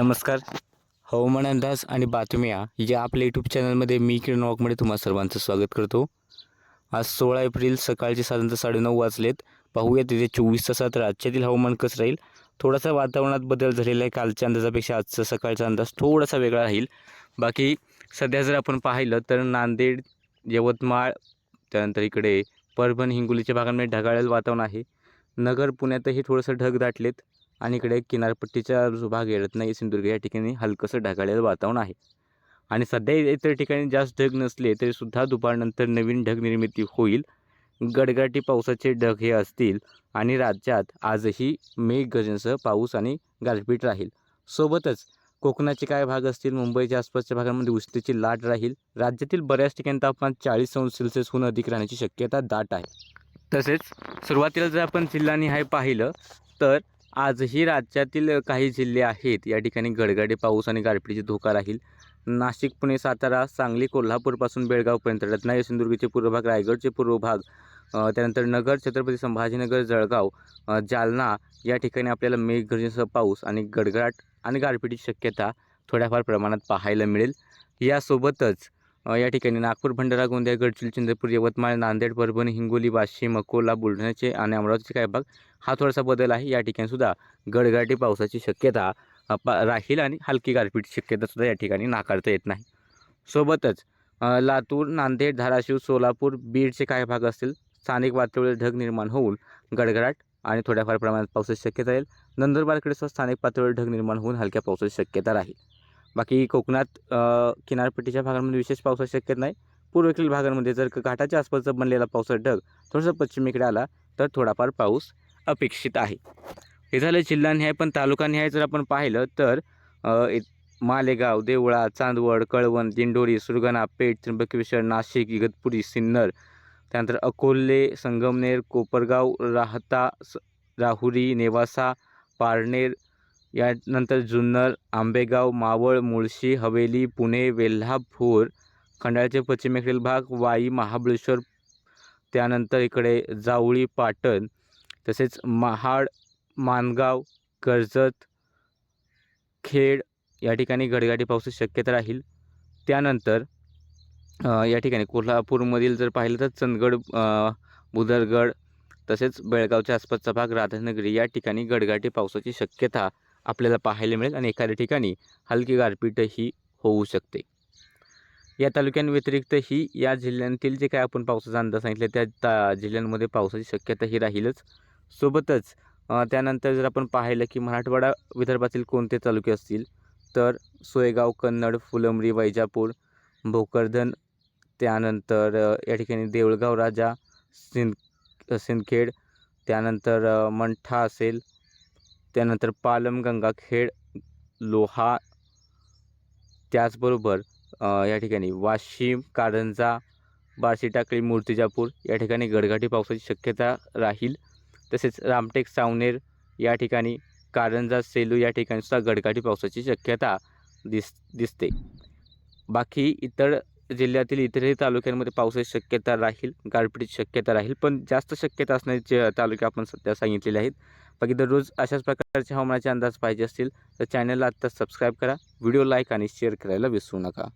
नमस्कार. हवामान अंदाज आणि बातम्या या आपल्या यूट्यूब चॅनलमध्ये मी किरण वॉकमध्ये तुम्हा सर्वांचं स्वागत करतो. आज सोळा एप्रिल सकाळचे साधारणतः साडेनऊ वाजलेत. पाहूया तिथे चोवीस तासात राज्यातील हवामान कसं राहील. थोडासा वातावरणात बदल झालेला आहे. कालच्या अंदाजापेक्षा आजचा सकाळचा अंदाज थोडासा वेगळा राहील. बाकी सध्या जर आपण पाहिलं तर नांदेड यवतमाळ त्यानंतर इकडे परभण हिंगोलीच्या भागांमध्ये ढगाळलेलं वातावरण आहे. नगर पुण्यातही थोडंसं ढग दाटलेत. आणि इकडे किनारपट्टीचा जो भाग येत नाही सिंधुदुर्ग या ठिकाणी हलकंसं ढगाळलेलं वातावरण आहे. आणि सध्या इतर ठिकाणी जास्त ढग नसले तरीसुद्धा दुपारनंतर नवीन ढग निर्मिती होईल. गडगडाटी पावसाचे ढग हे असतील आणि राज्यात आजही मेघगर्जनसह पाऊस आणि गारपीट राहील. सोबतच कोकणाचे काय भाग असतील? मुंबईच्या आसपासच्या भागांमध्ये उष्णतेची लाट राहील. राज्यातील बऱ्याच ठिकाणी तापमान चाळीस अंश सेल्सिअसहून अधिक राहण्याची शक्यता दाट आहे. तसेच सुरुवातीला जर आपण जिल्हानिहाय पाहिलं तर आजही राज्यातील काही जिल्हे आहेत या ठिकाणी गडगडे पाऊस आणि गारपिटीचा धोका राहील. नाशिक पुणे सातारा सांगली कोल्हापूरपासून बेळगावपर्यंत रत्नागिरी सिंधुदुर्गचे पूर्व भाग रायगडचे पूर्व भाग त्यानंतर नगर छत्रपती संभाजीनगर जळगाव जालना या ठिकाणी आपल्याला मेघगर्जनेसह पाऊस आणि गडगडाट आणि गारपिटीची शक्यता थोड्याफार प्रमाणात पाहायला मिळेल. यासोबतच या ठिकाणी नागपूर भंडारा गोंदिया गडचिरोली चंद्रपूर यवतमाळ नांदेड परभणी हिंगोली वाशिम अकोला बुलढाण्याचे आणि अमरावतीचे काही भाग हा थोडासा बदल आहे. या ठिकाणी सुद्धा गडगडाटी पावसाची शक्यता पा राहील आणि हलकी गारपीटची शक्यतासुद्धा या ठिकाणी नाकारता येत नाही. सोबतच लातूर नांदेड धाराशिव सोलापूर बीडचे काही भाग असतील स्थानिक पातळीवर ढग निर्माण होऊन गडगडाट आणि थोड्याफार प्रमाणात पावसाची शक्यता राहील. नंदुरबारकडे सुद्धा स्थानिक पातळीवर ढग निर्माण होऊन हलक्या पावसाची शक्यता राहील. बाकी कोकणात किनारपट्टीच्या भागांमध्ये विशेष पावसाची शक्यता नाही. पूर्वेकडील भागांमध्ये जर का घाटाच्या आसपासचा बनलेला पावसाचा ढग थोडंसं पश्चिमेकडे आला तर थोडाफार पाऊस अपेक्षित आहे. हे झालं जिल्हानिहाय पण तालुकानिहाय जर आपण पाहिलं तर मालेगाव देवळा चांदवड कळवण दिंडोरी सुरगाणा पेठ त्र्यंबकेश्वर नाशिक इगतपुरी सिन्नर त्यानंतर अकोले संगमनेर कोपरगाव राहता स- राहुरी नेवासा पारनेर यानंतर जुन्नर आंबेगाव मावळ मुळशी हवेली पुणे वेल्हापूर खंडाळ्याचे पश्चिमेकडील भाग वाई महाबळेश्वर त्यानंतर इकडे जावळी पाटण तसेच महाड मानगाव कर्जत खेड या ठिकाणी गडगाडी पावसाची शक्यता राहील. त्यानंतर या ठिकाणी कोल्हापूरमधील जर पाहिलं तर चंदगड बुदरगड तसेच बेळगावच्या आसपासचा भाग राधानगरी या ठिकाणी गडगाटी पावसाची शक्यता आपल्याला पाहायला मिळेल आणि एखाद्या ठिकाणी हलकी गारपीटही होऊ शकते. या तालुक्यांव्यतिरिक्तही या जिल्ह्यांतील जे काय आपण पावसाचा अंदाज सांगितला त्या ता जिल्ह्यांमध्ये पावसाची शक्यता ही राहीलच. सोबतच त्यानंतर जर आपण पाहिलं की मराठवाडा विदर्भातील कोणते तालुके असतील तर सोयगाव कन्नड फुलंबरी वैजापूर भोकरधन त्यानंतर या ठिकाणी देऊळगाव राजा सिंद सिंदखेड त्यानंतर मंठा असेल त्यानंतर पालम गंगाखेड लोहा त्याचबरोबर या ठिकाणी वाशिम कारंजा बार्शी टाकळी मूर्तिजापूर या ठिकाणी गडगाटी पावसाची शक्यता राहील. तसेच रामटेक सावनेर या ठिकाणी कारंजा सेलू या ठिकाणी सुद्धा गडगाटी पावसाची शक्यता दिस दिसते. बाकी इतर जिल्ह्यातील इतरही तालुक्यांमध्ये पावसाची शक्यता राहील गारपिटीची शक्यता राहील पण जास्त शक्यता असणारे जे तालुके आपण सध्या सांगितलेले आहेत बाकी दररोज अशाच प्रकारचे हवामानाचे अंदाज पाहिजे असतील तर चॅनलला आत्ता सबस्क्राईब करा व्हिडिओ लाईक आणि शेअर करायला विसरू नका.